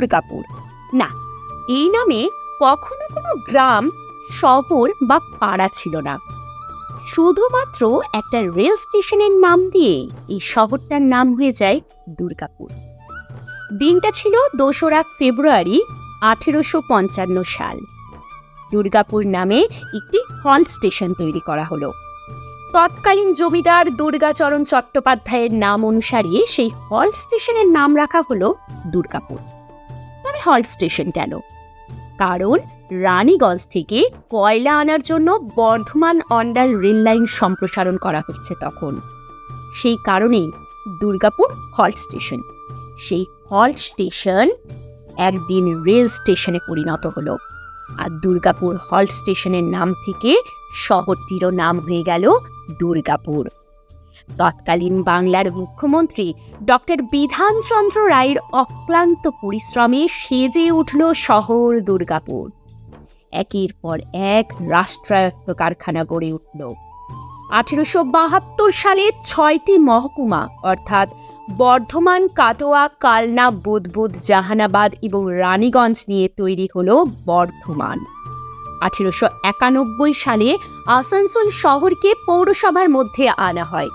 দুর্গাপুর না, এই নামে কখনো কোনো গ্রাম, শহর বা পাড়া ছিল না। শুধুমাত্র একটা রেল স্টেশনের নাম দিয়ে এই শহরটার নাম হয়ে যায় দুর্গাপুর দিনটা ছিল দোসরা ফেব্রুয়ারি আঠেরোশো পঞ্চান্ন সাল। দুর্গাপুর নামে একটি হল স্টেশন তৈরি করা হলো। তৎকালীন জমিদার দুর্গাচরণ চট্টোপাধ্যায়ের নাম অনুসারে সেই হল স্টেশনের নাম রাখা হলো দুর্গাপুর হল স্টেশন কেন? কারণ রানীগঞ্জ থেকে কয়লা আনার জন্য বর্ধমান অন্ডাল রেল লাইন সম্প্রসারণ করা হচ্ছে তখন। সেই কারণেই দুর্গাপুর হল স্টেশন। সেই হল স্টেশন একদিন রেল স্টেশনে পরিণত হলো। আর দুর্গাপুর হল স্টেশনের নাম থেকে শহরটিরও নাম হয়ে গেল দুর্গাপুর। তৎকালীন বাংলার মুখ্যমন্ত্রী ডক্টর বিধানচন্দ্র রায়ের অক্লান্ত পরিশ্রমে সেজে উঠল শহর দুর্গাপুর। একের পর এক রাষ্ট্রায়ত্ত কারখানা গড়ে উঠল। আঠেরোশো বাহাত্তর সালে ছয়টি মহকুমা, অর্থাৎ বর্ধমান, কাটোয়া, কালনা, বুদবুদ, জাহানাবাদ এবং রানীগঞ্জ নিয়ে তৈরি হল বর্ধমান। আঠেরোশো একানব্বই সালে আসানসোল শহরকে পৌরসভার মধ্যে আনা হয়।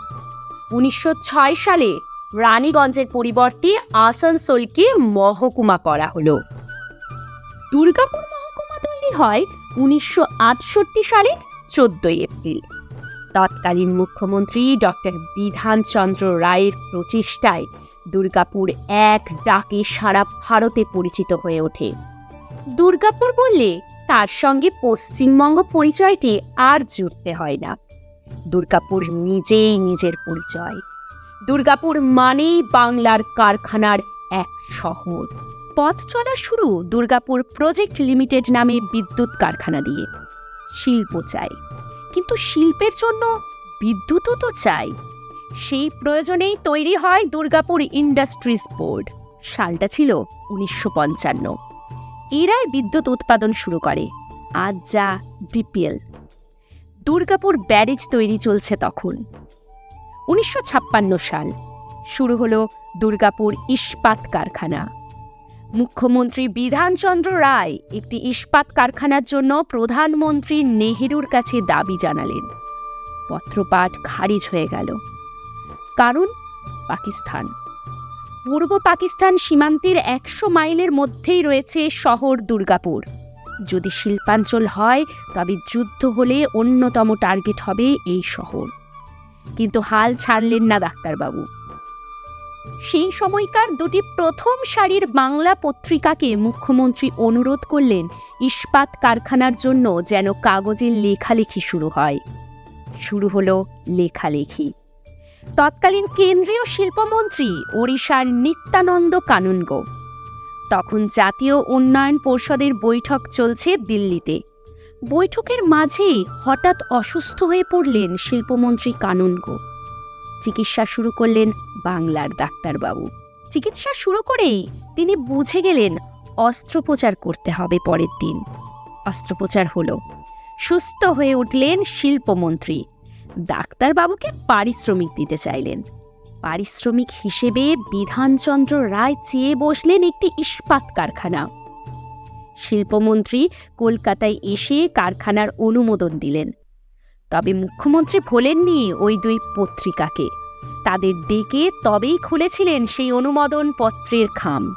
উনিশশো ছয় সালে রানীগঞ্জের পরিবর্তে আসানসোলকে মহকুমা করা হলো। দুর্গাপুর মহকুমা তৈরি হয় উনিশশো সালের চোদ্দই এপ্রিল। তৎকালীন মুখ্যমন্ত্রী ডক্টর বিধানচন্দ্র রায়ের প্রচেষ্টায় দুর্গাপুর এক ডাকে সারা ভারতে পরিচিত হয়ে ওঠে। দুর্গাপুর বললে তার সঙ্গে পশ্চিমবঙ্গ পরিচয়টি আর জুড়তে হয় না। দুর্গাপুর নিজেই নিজের পরিচয়। দুর্গাপুর মানেই বাংলার কারখানার এক শহর। পথ চলা শুরু দুর্গাপুর প্রজেক্ট লিমিটেড নামে বিদ্যুৎ কারখানা দিয়ে। শিল্প চাই। কিন্তু শিল্পের জন্য বিদ্যুৎও তো চাই। সেই প্রয়োজনেই তৈরি হয় দুর্গাপুর ইন্ডাস্ট্রিজ বোর্ড। সালটা ছিল উনিশশো পঞ্চান্ন। এরাই বিদ্যুৎ উৎপাদন শুরু করে। আজ যা ডিপিএল। দুর্গাপুর ব্যারেজ তৈরি চলছে তখন। উনিশশো ছাপ্পান্ন সাল শুরু হলো দুর্গাপুর ইস্পাত কারখানা। মুখ্যমন্ত্রী বিধানচন্দ্র রায় একটি ইস্পাত কারখানার জন্য প্রধানমন্ত্রী নেহেরুর কাছে দাবি জানালেন। পত্রপাঠ খারিজ হয়ে গেল। কারণ, পাকিস্তান। পূর্ব পাকিস্তান সীমান্তের একশো মাইলের মধ্যেই রয়েছে শহর দুর্গাপুর। যদি শিল্পাঞ্চল হয়, তবে যুদ্ধ হলে অন্যতম টার্গেট হবে এই শহর। কিন্তু হাল ছাড়লেন না ডাক্তারবাবু। সেই সময়কার দুটি প্রথম সারির বাংলা পত্রিকাকে মুখ্যমন্ত্রী অনুরোধ করলেন ইস্পাত কারখানার জন্য যেন কাগজে লেখালেখি শুরু হয়। শুরু হলো লেখালেখি। তৎকালীন কেন্দ্রীয় শিল্পমন্ত্রী ওড়িশার নিত্যানন্দ কানুনগো তখন জাতীয় উন্নয়ন পরিষদের বৈঠক চলছে দিল্লিতে। বৈঠকের মাঝেই হঠাৎ অসুস্থ হয়ে পড়লেন শিল্পমন্ত্রী কানুনগো চিকিৎসা শুরু করলেন বাংলার ডাক্তারবাবু। চিকিৎসা শুরু করেই তিনি বুঝে গেলেন অস্ত্রোপচার করতে হবে পরের দিন। অস্ত্রোপচার হলো। সুস্থ হয়ে উঠলেন শিল্পমন্ত্রী। ডাক্তারবাবুকে পারিশ্রমিক দিতে চাইলেন। পারিশ্রমিক হিসেবে বিধানচন্দ্র রায় চেয়ে বসলেন একটি ইস্পাত কারখানা। শিল্পমন্ত্রী কলকাতায় এসে কারখানার অনুমোদন দিলেন। তবে মুখ্যমন্ত্রী ভোলেননি ওই দুই পত্রিকাকে। তাদের ডেকে তবেই খুলেছিলেন সেই অনুমোদন পত্রের খাম।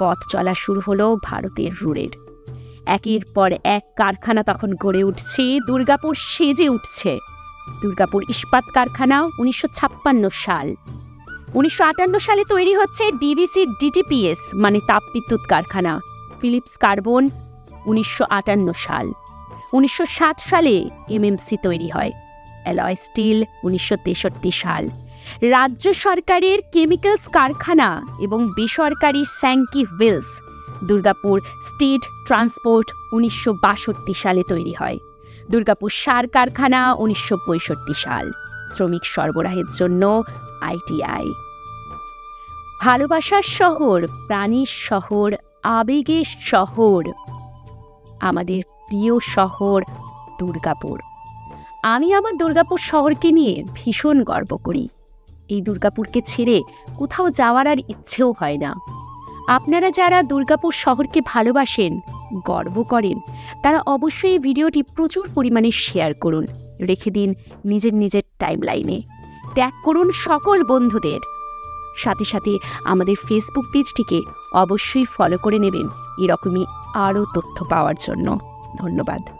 পথ চলা শুরু হলো ভারতের রুড়ের একের পর এক কারখানা তখন গড়ে উঠছে, দুর্গাপুর সেজে উঠছে। দুর্গাপুর ইস্পাত কারখানা, উনিশশো ছাপ্পান্ন সাল। উনিশশো আটান্ন সালে তৈরি হচ্ছে ডিভিসি ডিটিপিএস মানে তাপবিদ্যুৎ কারখানা, ফিলিপস কার্বন, উনিশশো আটান্ন সাল। উনিশশো ষাট সালে এমএমসি তৈরি হয়, অ্যালয় স্টিল, উনিশশো তেষট্টি সাল। রাজ্য সরকারের কেমিক্যালস কারখানা এবং বেসরকারি Sankey wheels, Durgapur state transport, উনিশশো বাষট্টি সালে তৈরি হয়। দুর্গাপুর সার কারখানা উনিশশো পঁয়ষট্টি সাল। শ্রমিক সরবরাহের জন্য আইটিআই। ভালোবাসার শহর, প্রাণীর শহর, আবেগের শহর। আমাদের প্রিয় শহর দুর্গাপুর। আমি আমার দুর্গাপুর শহরকে নিয়ে ভীষণ গর্ব করি। এই দুর্গাপুরকে ছেড়ে কোথাও যাওয়ার আর ইচ্ছেও হয় না। আপনারা যারা দুর্গাপুর শহরকে ভালোবাসেন গর্ব করেন। তারা অবশ্যই এই ভিডিওটি প্রচুর পরিমাণে শেয়ার করুন। রেখে দিন নিজের নিজের টাইমলাইনে ট্যাগ করুন সকল বন্ধুদের। সাথে সাথে আমাদের ফেসবুক পেজটিকে অবশ্যই ফলো করে নেবেন। এরকমই আরও তথ্য পাওয়ার জন্য। ধন্যবাদ।